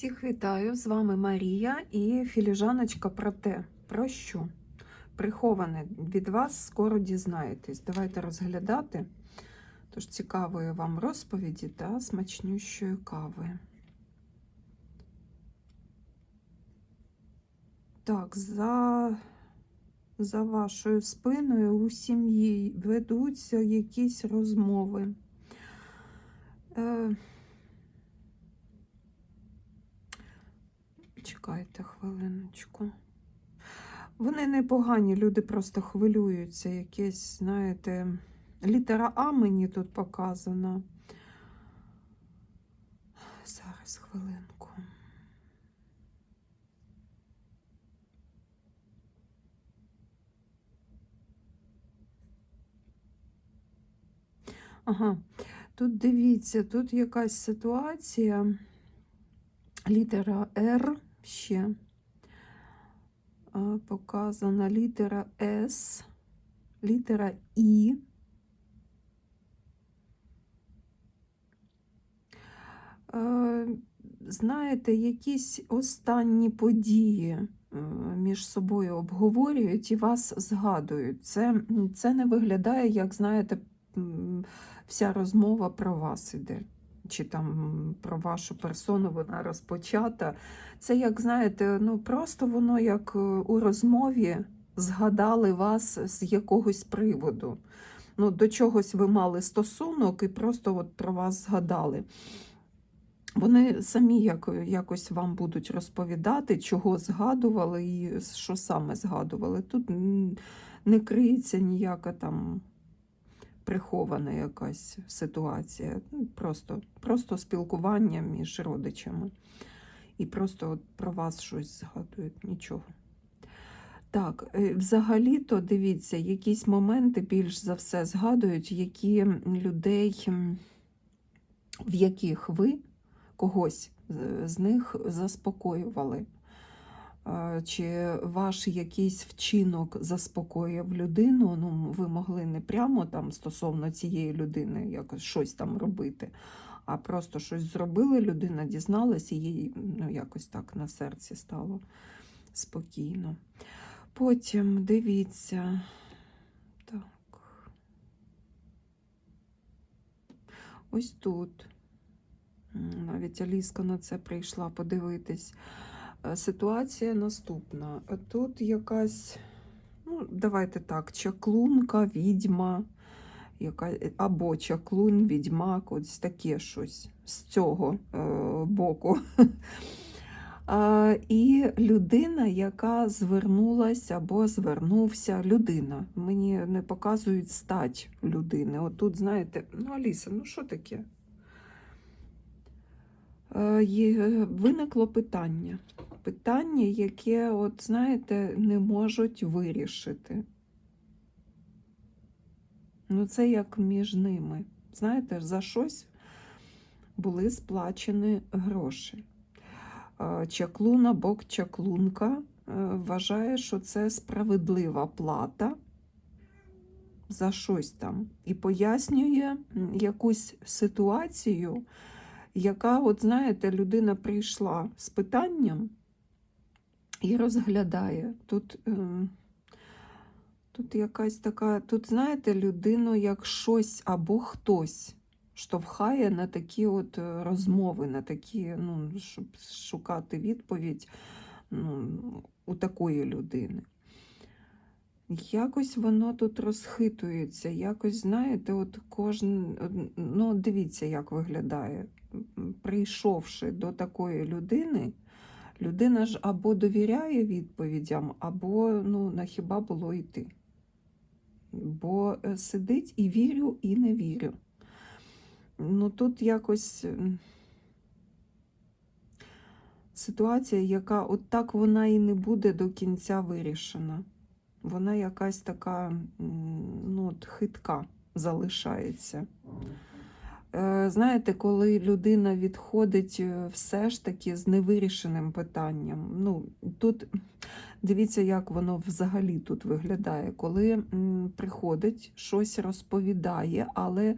Всіх вітаю! З вами Марія і філіжаночка про те, про що приховане від вас скоро дізнаєтесь. Давайте розглядати. Тож цікавої вам розповіді та смачнющої кави. Так, за, за вашою спиною у сім'ї ведуться якісь розмови. Е, Чекайте хвилиночку. Вони непогані, люди просто хвилюються. Якесь, знаєте, літера А мені тут показана. Зараз хвилинку. Ага, тут дивіться, тут якась ситуація. Літера Р ще показана літера С, літера І. Знаєте, якісь останні події е, між собою обговорюють і вас згадують. Це, це не виглядає, як, знаєте, вся розмова про вас іде чи там про вашу персону вона розпочата. Це, як знаєте, ну просто воно як е, у розмові згадали вас з якогось приводу. Ну, До чогось ви мали стосунок і просто от про вас згадали. Вони самі як, якось вам будуть розповідати, чого згадували і що саме згадували. Тут не криється ніяка там прихована якась ситуація. Ну, Просто, просто спілкування між родичами. І просто от про вас щось згадують, нічого. Так, е, взагалі-то дивіться, якісь моменти більш за все згадують, які людей, в яких ви когось з- з них заспокоювали. Чи ваш якийсь вчинок заспокоїв людину, ну ви могли не прямо там стосовно цієї людини якось щось там робити, а просто щось зробили, людина дізналась і їй ну, якось так на серці стало спокійно. Потім дивіться. Так. Ось тут. Навіть Аліска на це прийшла подивитись. Е, Ситуація наступна. Е, Тут якась, ну, давайте так, чаклунка, відьма, яка, е, або чаклун, відьмак, ось таке щось з цього е, боку. І людина, яка звернулася або звернувся, людина. Мені не показують стать людини. От тут, знаєте, ну, Аліса, ну що таке? Е, є- Виникло питання. Питання, яке, от, знаєте, не можуть вирішити. Ну, це як між ними. Знаєте, за щось були сплачені гроші. Чаклуна, бок чаклунка е, вважає, що це справедлива плата за щось там. І пояснює якусь ситуацію, яка, от знаєте, людина прийшла з питанням і розглядає. Тут, е, тут якась така, тут, знаєте, людину як щось або хтось штовхає на такі от е, розмови, на такі, ну, щоб шукати відповідь ну, у такої людини. Якось воно тут розхитується, якось, знаєте, от кожен, ну, дивіться, як виглядає. Прийшовши до такої людини, людина ж або довіряє відповідям, або ну, на хіба було йти. Бо е, сидить і вірю, і не вірю. Ну тут якось ситуація, яка от так вона і не буде до кінця вирішена. Вона якась така ну, от хитка залишається. Е, Знаєте, коли людина відходить е, все ж таки з невирішеним питанням. Ну, тут дивіться, як воно взагалі тут виглядає. Коли приходить, щось розповідає, але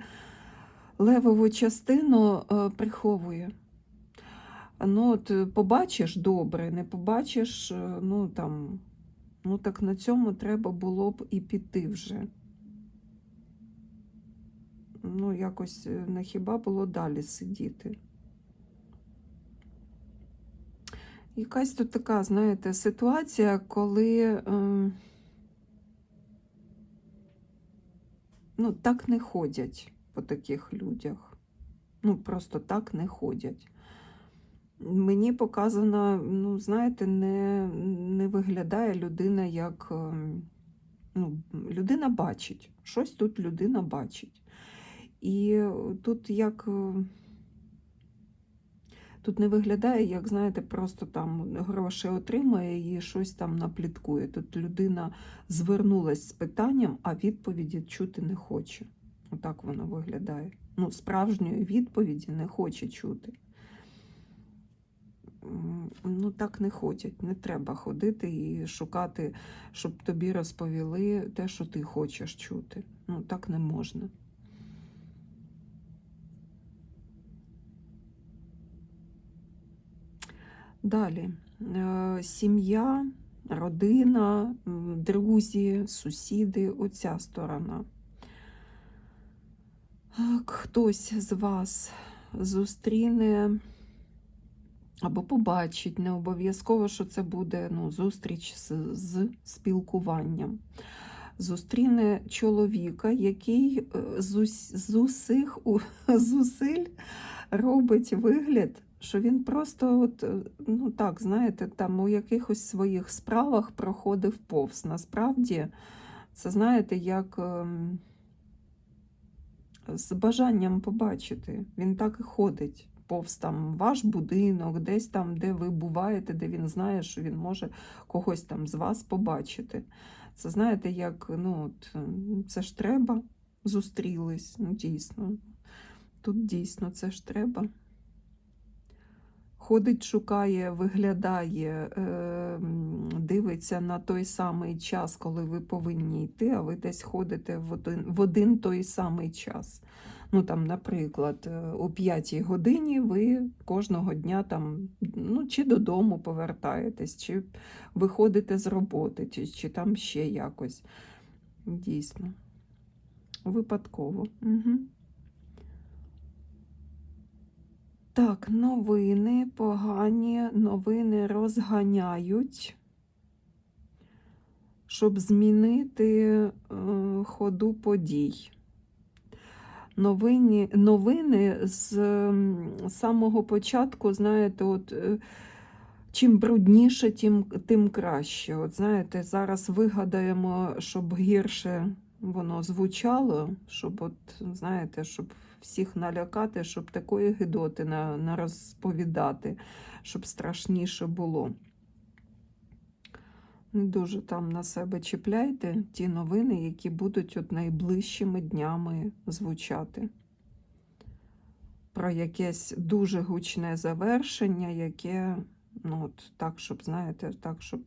левову частину е, приховує. Ну, от побачиш добре, не побачиш, ну там, ну так на цьому треба було б і піти вже. Ну, якось е, не хіба було далі сидіти. Якась тут така, знаєте, ситуація, коли е, ну, так не ходять по таких людях. Ну, просто так не ходять. Мені показано, ну, знаєте, не, не виглядає людина як. ем, Ну, людина бачить, щось тут людина бачить. І тут як. е, Тут не виглядає, як, знаєте, просто там гроші отримає і щось там напліткує. Тут людина звернулась з питанням, а відповіді чути не хоче. Отак воно виглядає. Ну, справжньої відповіді не хоче чути. Ну, так не ходять. Не треба ходити і шукати, щоб тобі розповіли те, що ти хочеш чути. Ну, так не можна. Далі. Е, Сім'я, родина, друзі, сусіди, оця сторона. Хтось з вас зустріне або побачить, не обов'язково, що це буде ну, зустріч з, з спілкуванням. Зустріне чоловіка, який е, з, з усіх зусиль робить вигляд, що він просто, от, е, ну так, знаєте, там у якихось своїх справах проходив повз. Насправді, це знаєте, як ем, з бажанням побачити. Він так і ходить повз там ваш будинок, десь там, де ви буваєте, де він знає, що він може когось там з вас побачити. Це знаєте, як ну, от, це ж треба, зустрілись, ну дійсно. Тут дійсно це ж треба. Ходить, шукає, виглядає, е, дивиться на той самий час, коли ви повинні йти, а ви десь ходите в один, в один той самий час. Ну, там, наприклад, е, о 5 годині ви кожного дня там, ну, чи додому повертаєтесь, чи виходите з роботи, чи, чи там ще якось. Дійсно. Випадково. Угу. Так, новини погані, новини розганяють, щоб змінити е, ходу подій. Новини, новини з самого початку, знаєте, от, е, чим брудніше, тим, тим краще. От знаєте, зараз вигадаємо, щоб гірше воно звучало, щоб, от, знаєте, щоб всіх налякати, щоб такої гидоти на, розповідати, щоб страшніше було. Не дуже там на себе чіпляйте ті новини, які будуть от найближчими днями звучати. Про якесь дуже гучне завершення, яке, ну от так, щоб, знаєте, так, щоб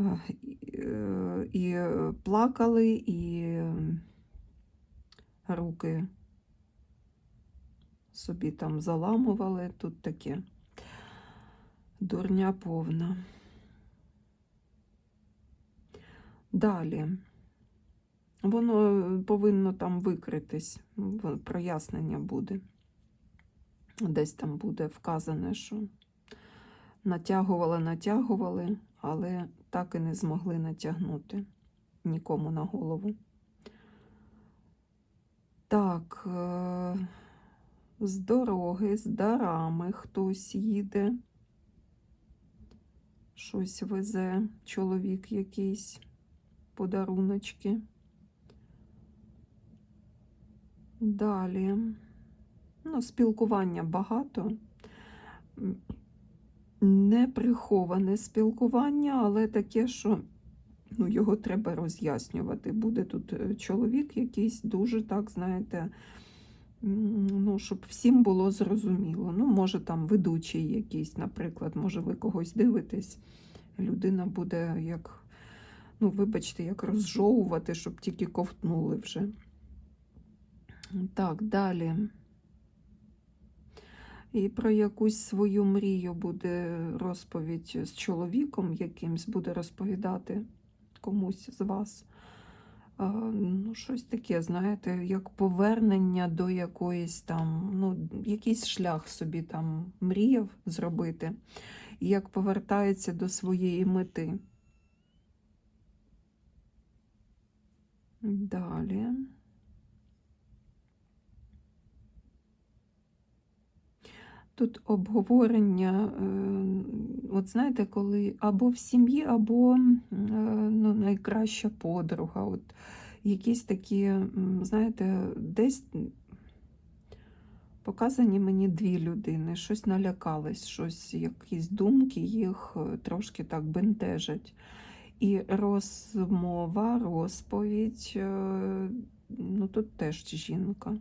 е, е, і плакали, і руки собі там заламували. Тут таке дурня повна. Далі. Воно повинно там викритись, прояснення буде. Десь там буде вказане, що натягували, натягували, але так і не змогли натягнути нікому на голову. Так, е, з дороги, з дарами хтось їде, щось везе, чоловік якийсь, подаруночки. Далі. Ну, спілкування багато. М, Не приховане спілкування, але таке, що ну, його треба роз'яснювати. Буде тут е, чоловік якийсь дуже, так, знаєте, ну, щоб всім було зрозуміло. Ну, може, там ведучий якийсь, наприклад, може, ви когось дивитесь, людина буде як, ну, вибачте, як розжовувати, щоб тільки ковтнули вже. Так, далі. І про якусь свою мрію буде розповідь з чоловіком якимсь буде розповідати комусь з вас. Ну, щось таке, знаєте, як повернення до якоїсь там, ну, якийсь шлях собі там мріяв зробити, і як повертається до своєї мети. Далі. Тут обговорення, е, от знаєте, коли або в сім'ї, або е, ну, найкраща подруга. От якісь такі, знаєте, десь показані мені дві людини, щось налякались, щось, якісь думки їх е, трошки так бентежать. І розмова, розповідь, ну тут теж жінка.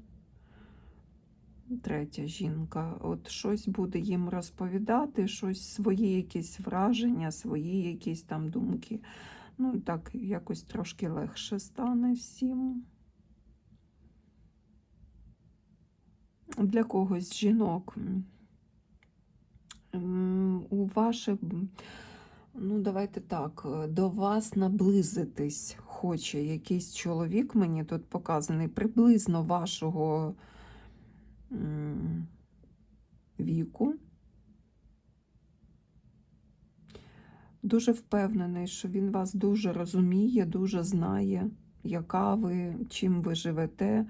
Третя жінка. От щось буде їм розповідати, щось свої якісь враження, свої якісь там думки. Ну, так, якось трошки легше стане всім. Для когось жінок. У ваше, ну, давайте так, до вас наблизитись хоче якийсь чоловік, мені тут показаний, приблизно вашого віку. Дуже впевнений, що він вас дуже розуміє, дуже знає, яка ви, чим ви живете.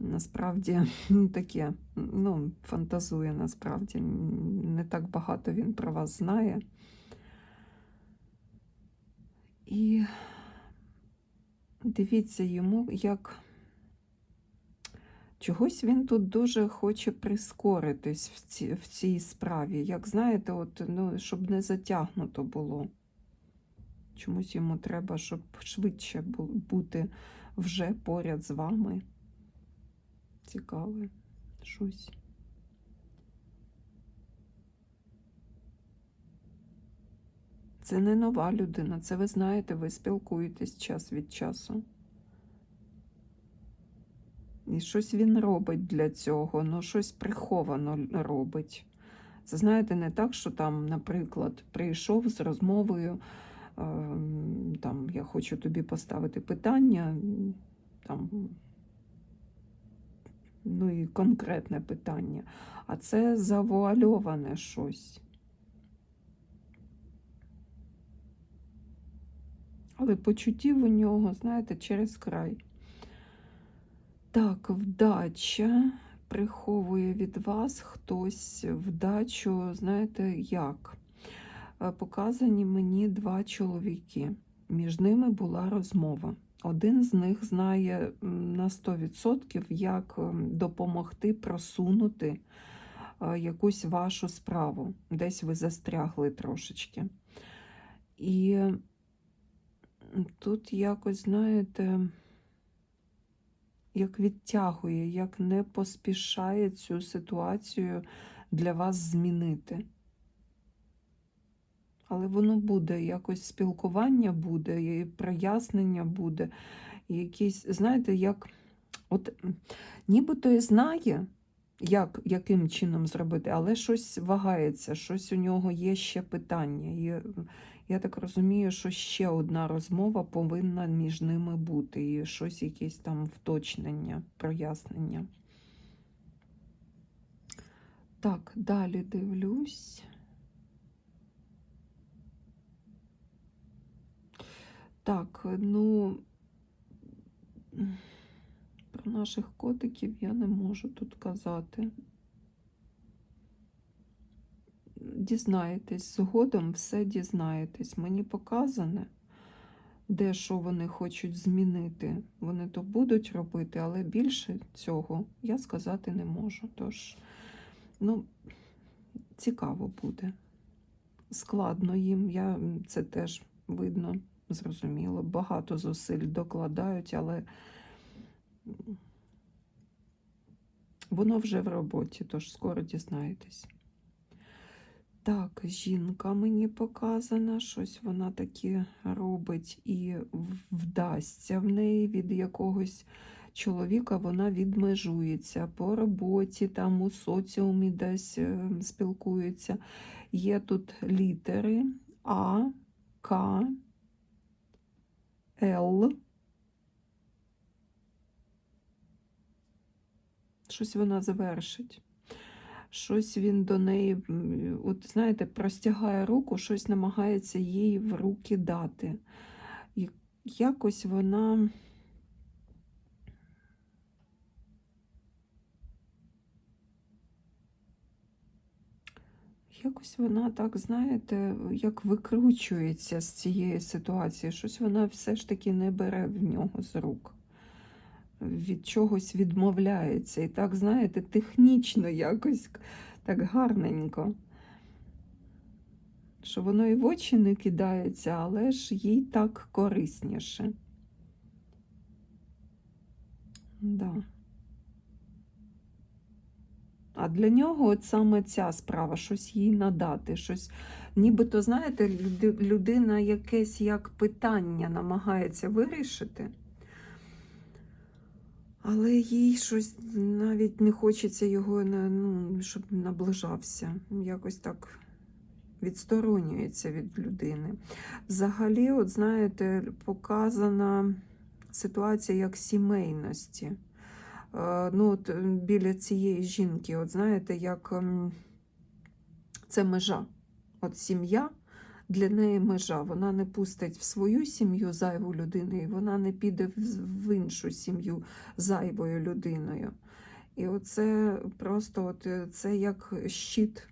Насправді таке, ну, фантазує насправді. Не так багато він про вас знає. І дивіться йому, як чогось він тут дуже хоче прискоритись в, ці, в цій справі. Як знаєте, от, ну, щоб не затягнуто було. Чомусь йому треба, щоб швидше бути вже поряд з вами. Цікаве щось. Це не нова людина, це ви знаєте, ви спілкуєтесь час від часу. І щось він робить для цього, ну щось приховано робить. Це знаєте, не так, що там, наприклад, прийшов з розмовою, там, я хочу тобі поставити питання, там, ну і конкретне питання, а це завуальоване щось. Але почуттів у нього, знаєте, через край. Так, вдача приховує від вас хтось вдачу, знаєте, як? Е, Показані мені два чоловіки. Між ними була розмова. Один з них знає на 100%, як ем, допомогти просунути е, якусь вашу справу. Десь ви застрягли трошечки. І тут якось, знаєте, як відтягує, як не поспішає цю ситуацію для вас змінити. Але воно буде, якось спілкування буде, і прояснення буде, і якісь, знаєте, як от нібито і знає, як, яким чином зробити, але щось вагається, щось у нього є ще питання. І я так розумію, що ще одна розмова повинна між ними бути, і щось якесь там вточнення, прояснення. Так, далі дивлюсь. Так, ну про наших котиків я не можу тут казати. Дізнаєтесь, згодом все дізнаєтесь. Мені показане, де що вони хочуть змінити. Вони то будуть робити, але більше цього я сказати не можу. Тож, ну, цікаво буде. Складно їм, я, це теж видно, зрозуміло. Багато зусиль докладають, але воно вже в роботі, тож скоро дізнаєтесь. Так, жінка мені показана, щось вона таке робить і вдасться в неї від якогось чоловіка вона відмежується по роботі, там у соціумі десь е, спілкується. Є тут літери А, К, Л. Щось вона завершить. Щось він до неї, от знаєте, простягає руку, щось намагається їй в руки дати. І якось вона. Якось вона так, знаєте, як викручується з цієї ситуації. Щось вона все ж таки не бере в нього з рук. Від чогось відмовляється. І так, знаєте, технічно якось так гарненько. Що воно і в очі не кидається, але ж їй так корисніше. Да. А для нього от саме ця справа, щось їй надати, щось, нібито, знаєте, людина якесь як питання намагається вирішити, але їй щось навіть не хочеться його, ну, щоб наближався. Якось так відсторонюється від людини. Взагалі, от знаєте, показана ситуація як сімейності. Е, ну, от, біля цієї жінки, от знаєте, як це межа. От сім'я для неї межа. Вона не пустить в свою сім'ю зайву людину, і вона не піде в, іншу сім'ю зайвою людиною. І оце просто от, е, це як щит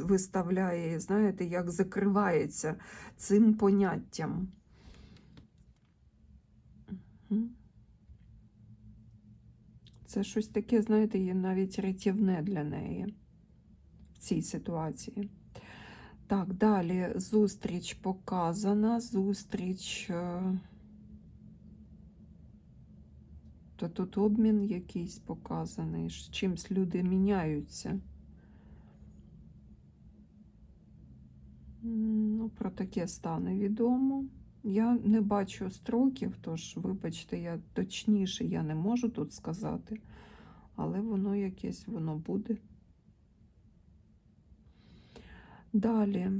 виставляє, знаєте, як закривається цим поняттям. Це щось таке, знаєте, є навіть рятівне для неї в цій ситуації. Так, далі зустріч показана. Зустріч. е, То тут обмін якийсь показаний. з Чимсь люди міняються. Ну, про таке стане відомо. Я не бачу строків, тож, вибачте, я точніше я не можу тут сказати, але воно якесь воно буде. Далі.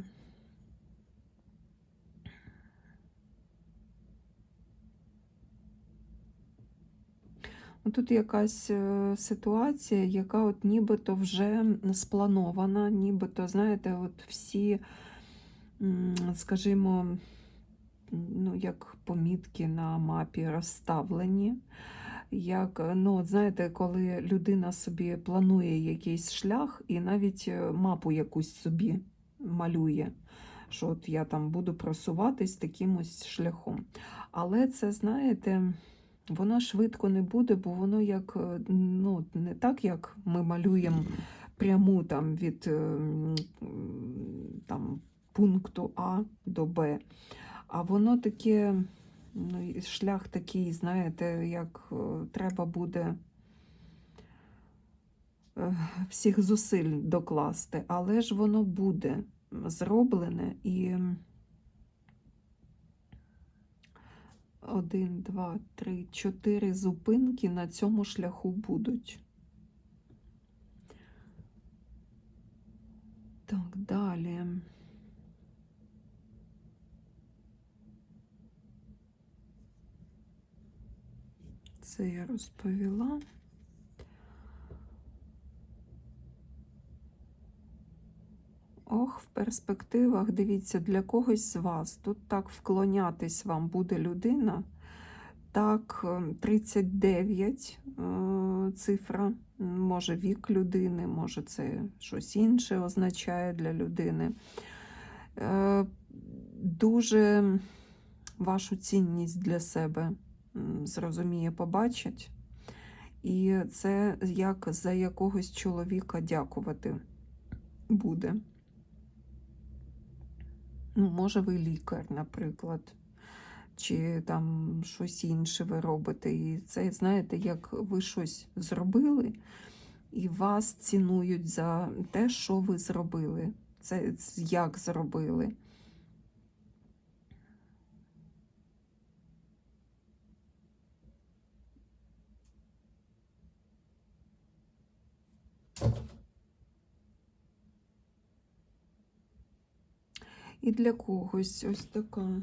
Тут якась е, ситуація, яка от нібито вже спланована, нібито, знаєте, от всі, скажімо, ну, як помітки на мапі розставлені. Як, ну, от знаєте, коли людина собі планує якийсь шлях і навіть е, мапу якусь собі малює, що от я там буду просуватись таким ось шляхом. Але це, знаєте, воно швидко не буде, бо воно як е, ну, не так, як ми малюємо пряму там від е, там, пункту А до Б. А воно таке, ну, шлях такий, знаєте, як е, треба буде всіх зусиль докласти, але ж воно буде зроблене і. Один, два, три, чотири зупинки на цьому шляху будуть. Так, далі. Це я розповіла. Ох, в перспективах, дивіться, для когось з вас тут так вклонятись вам буде людина. Так, е, 39 е, цифра, може вік людини, може це щось інше означає для людини. Е, Дуже вашу цінність для себе зрозуміє, побачить. І це як за якогось чоловіка дякувати буде. Ну, може, ви лікар, наприклад, чи там щось інше ви робите. І це, знаєте, як ви щось зробили, і вас цінують за те, що ви зробили. Це як зробили. І для когось ось така.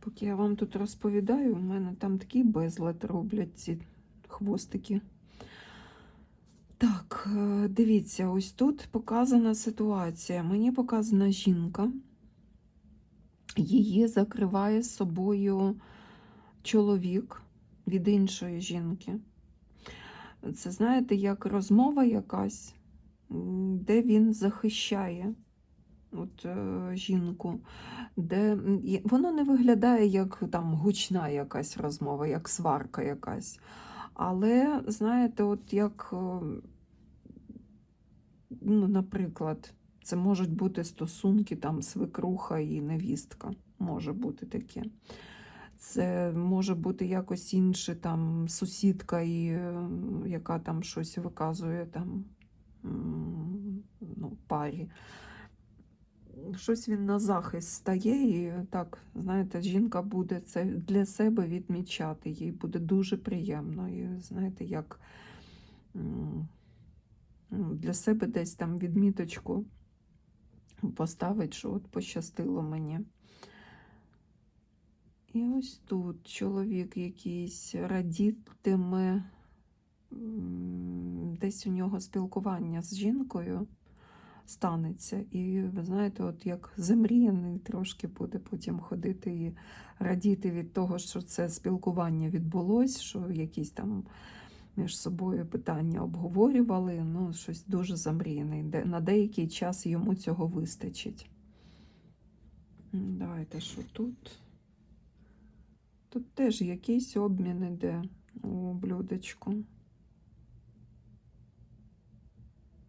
Поки я вам тут розповідаю, у мене там такий безлад роблять ці хвостики. Так, е, дивіться, ось тут показана ситуація. Мені показана жінка. Її закриває собою чоловік від іншої жінки. Це, знаєте, як розмова якась, де він захищає от, е, жінку, де воно не виглядає як там гучна якась розмова, як сварка якась. Але, знаєте, от як, е, ну, наприклад, це можуть бути стосунки там свекруха і невістка. Може бути таке. Це може бути якось інше, там сусідка, і, е, яка там щось виказує там ну, парі. Щось він на захист стає, і так, знаєте, жінка буде це для себе відмічати. Їй буде дуже приємно. І знаєте, як ну, для себе десь там відміточку поставить, що от пощастило мені. І ось тут чоловік якийсь радітиме, десь у нього спілкування з жінкою станеться. І ви знаєте, от як замріяний трошки буде потім ходити і радіти від того, що це спілкування відбулось, що якісь там між собою питання обговорювали. Ну, щось дуже замріяний. Де- На деякий час йому цього вистачить. Давайте що тут. Тут теж якийсь обмін іде у блюдечку.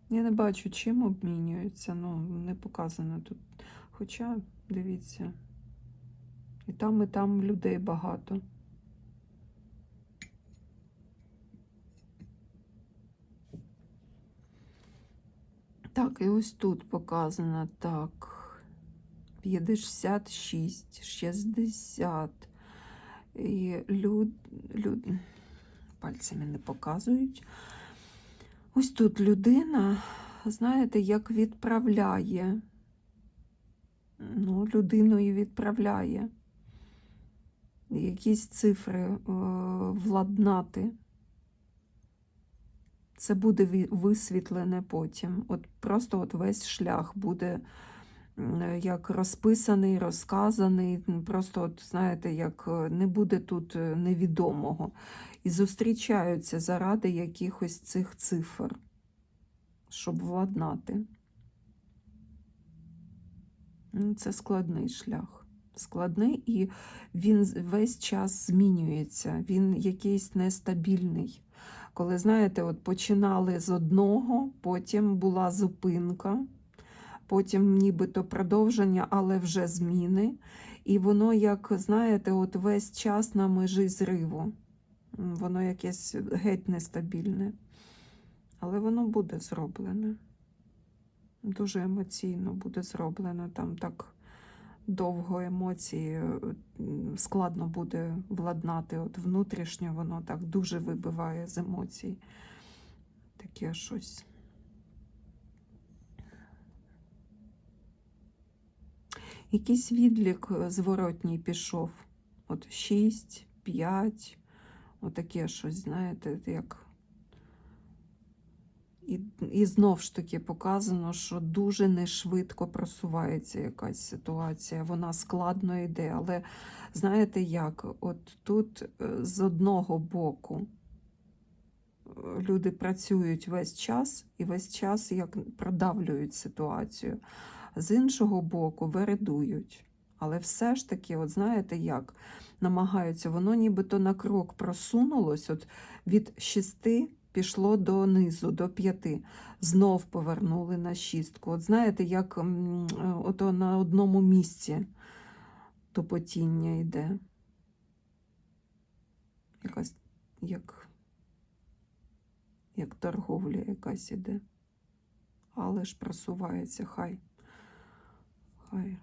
Я не бачу, чим обмінюються, ну, не показано тут. Хоча, дивіться, і там, і там людей багато. Так, і ось тут показано так. 56, 60. І люд, люд... пальцями не показують. Ось тут людина, знаєте, як відправляє. Ну, людиною відправляє. Якісь цифри е, владнати. Це буде висвітлене потім. От просто от весь шлях буде як розписаний, розказаний. Просто, от, знаєте, як е, не буде тут е, невідомого. І зустрічаються заради якихось цих цифр, щоб владнати. Це складний шлях. Складний, і він весь час змінюється. Він якийсь нестабільний. Коли, знаєте, от починали з одного, потім була зупинка, потім нібито продовження, але вже зміни. І воно, як, знаєте, от весь час на межі зриву. Воно якесь геть нестабільне. Але воно буде зроблене. Дуже емоційно буде зроблено. Там так довго емоції е, складно буде владнати. От внутрішньо воно так дуже вибиває з емоцій. Таке щось. Якийсь відлік е, зворотній пішов. От 6, 5, отаке щось, знаєте, як. І, і знов ж таки показано, що дуже нешвидко просувається якась ситуація. Вона складно йде. Але знаєте як? От тут е, з одного боку е, люди працюють весь час і весь час як продавлюють ситуацію. З іншого боку, вередують. Але все ж таки, от знаєте як, намагаються, воно нібито на крок просунулось, от від шести пішло до низу, до п'яти. Знов повернули на шістку. От знаєте, як ото на одному місці тупотіння йде. Якась як, як торговля якась іде. Але ж просувається, хай. Хай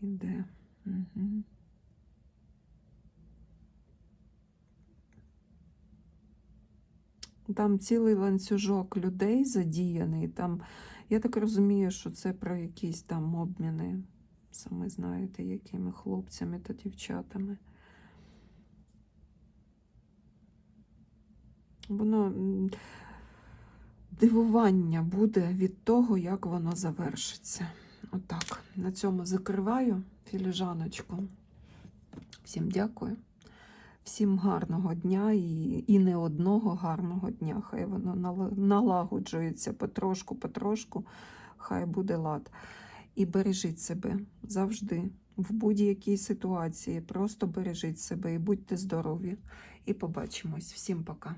іде. Угу. Там цілий ланцюжок людей задіяний. Там, я так розумію, що це про якісь там обміни, саме знаєте, якими хлопцями та дівчатами. Воно дивування буде від того, як воно завершиться. Отак. На цьому закриваю філіжаночку. Всім дякую. Всім гарного дня і, і не одного гарного дня. Хай воно налагоджується потрошку, потрошку, хай буде лад. І бережіть себе завжди, в будь-якій ситуації. Просто бережіть себе і будьте здорові. І побачимось. Всім пока.